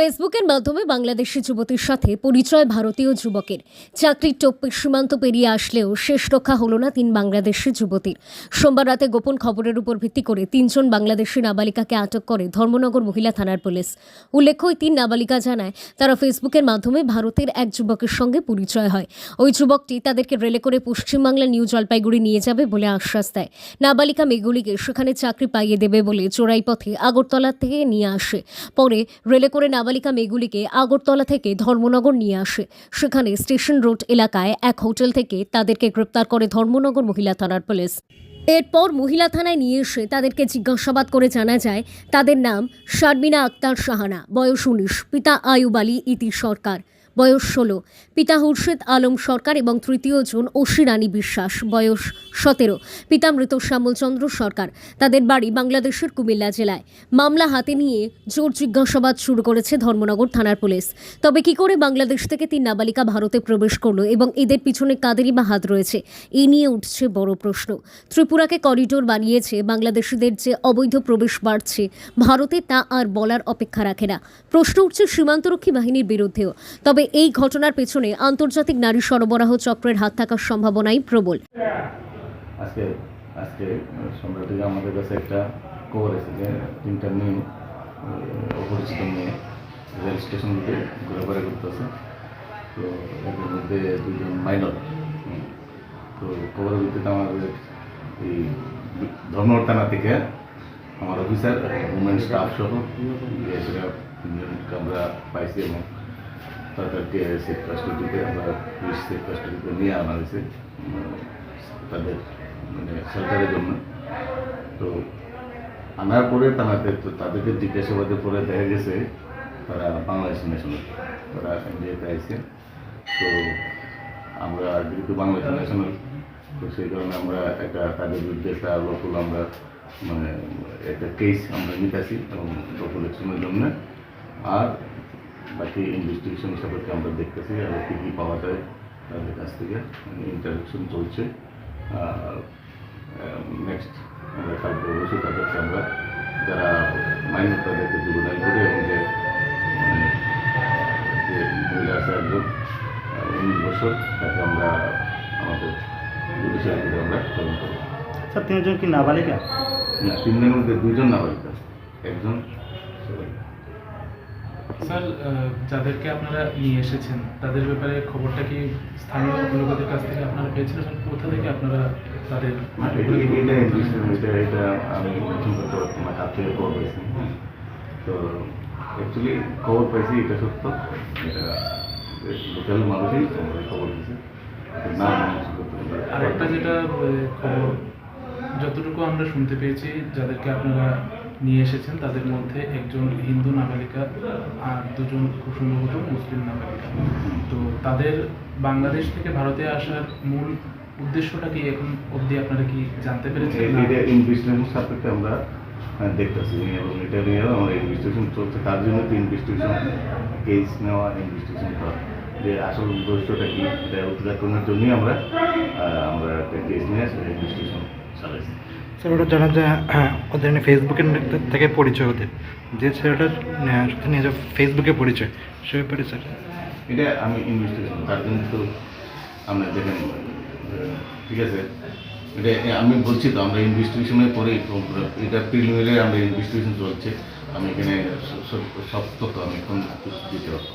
ফেসবুকের মাধ্যমে বাংলাদেশি যুবতীর সাথে পরিচয় ভারতীয় যুবকের। চাকরির টোপ্পে সীমান্ত পেরিয়ে আসলেও শেষ রক্ষা হলো না তিন বাংলাদেশি যুবতীর। সোমবার রাতে গোপন খবরের উপর ভিত্তি করে তিনজন বাংলাদেশি নাবালিকাকে আটক করে ধর্মনগর মহিলা থানার পুলিশ। উল্লেখ্য, ওই তিন নাবালিকা জানায়, তারা ফেসবুকের মাধ্যমে ভারতের এক যুবকের সঙ্গে পরিচয় হয়। ওই যুবকটি তাদেরকে রেলে করে পশ্চিমবাংলা নিউ জলপাইগুড়ি নিয়ে যাবে বলে আশ্বাস দেয়। নাবালিকা মেয়েগুলিকে সেখানে চাকরি পাইয়ে দেবে বলে চোরাই পথে আগরতলা থেকে নিয়ে আসে। পরে রেলে করে নাবালিকা মেয়েগুলিকে আগরতলা থেকে ধর্মনগর নিয়ে আসে। সেখানে স্টেশন রোড এলাকায় এক হোটেল থেকে তাদেরকে গ্রেপ্তার করে ধর্মনগর মহিলা থানার পুলিশ। এরপর মহিলা থানায় নিয়ে এসে তাদেরকে জিজ্ঞাসাবাদ করে জানা যায়, তাদের নাম শারমিনা আক্তার সাহানা, বয়স উনিশ, পিতা আয়ুব আলী ইতি সরকার। বয়স ষোলো। পিতা হুরশেদ আলম সরকার এবং তৃতীয় জন অসি রানী বিশ্বাস, বয়স সতেরো। পিতা মৃত শ্যামলচন্দ্র সরকার, তাদের বাড়ি বাংলাদেশের কুমিল্লা জেলায়। মামলা হাতে নিয়ে জোর জিজ্ঞাসাবাদ শুরু করেছে ধর্মনগর থানার পুলিশ। তবে কি করে বাংলাদেশ থেকে তিন নাবালিকা ভারতে প্রবেশ করল এবং এদের পিছনে কাদেরই বা হাত রয়েছে, এ নিয়ে উঠছে বড় প্রশ্ন। ত্রিপুরাকে করিডোর বানিয়েছে বাংলাদেশিদের যে অবৈধ প্রবেশ বাড়ছে ভারতে তা আর বলার অপেক্ষা রাখে না। প্রশ্ন উঠছে সীমান্তরক্ষী বাহিনীর বিরুদ্ধেও। তবে এই ঘটনার পেছনে আন্তর্জাতিক নারী সরবরাহ চক্রের হাত থাকার সম্ভাবনাই প্রবল। আজকে আজকে থেকে আমাদের কাছে একটা খবর যে তিনটা মেয়ে অপরিচিত মেয়ে রেল ঘোরাফেরা করতেছে। তো এদের মধ্যে দুজন মাইনর তো খবরের ভিত্তিতে আমাদের এই থানা থেকে আমার অফিসার উমেন স্টাফ সহ আমরা পাইছি এবং তাদেরকে সেফ কাস্টডিতে আমরা পুলিশ সেফ কাস্টডিতে নিয়ে আনা হয়েছে তাদের মানে সরকারের জন্য। তো আনার পরে তাদের তো তাদেরকে জিজ্ঞাসাবাদের পরে দেখা গেছে, তারা বাংলাদেশ ন্যাশনাল তারা ইন্ডিয়াতে আইছে। তো আমরা যেহেতু বাংলাদেশ ন্যাশনাল তো সেই কারণে আমরা একটা তাদের বিরুদ্ধে একটা লোকাল আমরা মানে একটা কেস আমরা নিতেছি, এবং লোকাল জন্য। আর বাকি ইনভেস্টিগেশন সাপেক্ষে আমরা দেখতেছি আর কী কী পাওয়া যায় তাদের কাছ থেকে। ইন্টারাকশন চলছে। নেক্সট আমরা কালকে অবশ্যই তাদেরকে আমরা। যারা মাইনর তাদেরকে জুবেনাইল করে এবং যে মানে মহিলা আছে একজন উনিশ বছর তাকে আমরা আমাদের জুডিশিয়াল করে আমরা চলন করব। স্যার তিনজন কি নাবালিকা? না তিনজনের মধ্যে দুজন নাবালিকা। একজন ছেলে। স্যার যাদেরকে আপনারা নিয়ে এসেছেন তাদের ব্যাপারে খবরটা কি স্থানীয় লোকেদের কাছ থেকে আপনারা পেয়েছিলেন? কোথা থেকে আপনারা তাদের এটা এটা ইন্টারেস্টিং এটা এটা আমি নতুন করতে তোমার হাত থেকে খবর পাইছি তো অ্যাকচুয়ালি খবর পাইছি এটা সত্য। এটা লোকাল মানুষই আমাদের খবর দিয়েছে। নাম মানুষ আর একটা যেটা খবর যতটুকু আমরা শুনতে পেয়েছি যাদেরকে আপনারা নিয়ে এসেছেন। তাদের মধ্যে একজন হিন্দু নাবালিকা আর দুজন খুব মুসলিম নাবালিকা তো তাদের বাংলাদেশ থেকে ভারতে আসার মূল উদ্দেশ্যটা কি এখন অবধি আপনারা কি জানতে পেরেছেন? ইনভেস্টিগেশন সাপেক্ষে আমরা দেখতেছি। এবং এটা নিয়ে আমার ইনভেস্টিগেশন চলছে। তার জন্য তো ইনভেস্টিগেশন কেস নেওয়া, ইনভেস্টিগেশন করা। যে আসল উদ্দেশ্যটা কি, এটা উদ্ঘাটনের জন্যই আমরা আমরা একটা কেস নিয়ে ইনভেস্টিগেশন চালাইছি। স্যার ওটা জানা যায় হ্যাঁ, ওদের ফেসবুকের থেকে পরিচয় ওদের। যে ছেলেটার আহ, সাথে নিয়ে ফেসবুকে পরিচয় সে ব্যাপারে স্যার। এটা আমি ইনভেস্টিগেশন তার জন্য তো আমরা দেখেন আহ, ঠিক আছে? এটা আমি বলছি তো আমরা ইনভেস্টিগেশনের পরে এটা প্রিলিমিনারি আমরা ইনভেস্টিগেশন চলছে। আমি এখানে সব তথ্য আমি এখন দিতে পারব।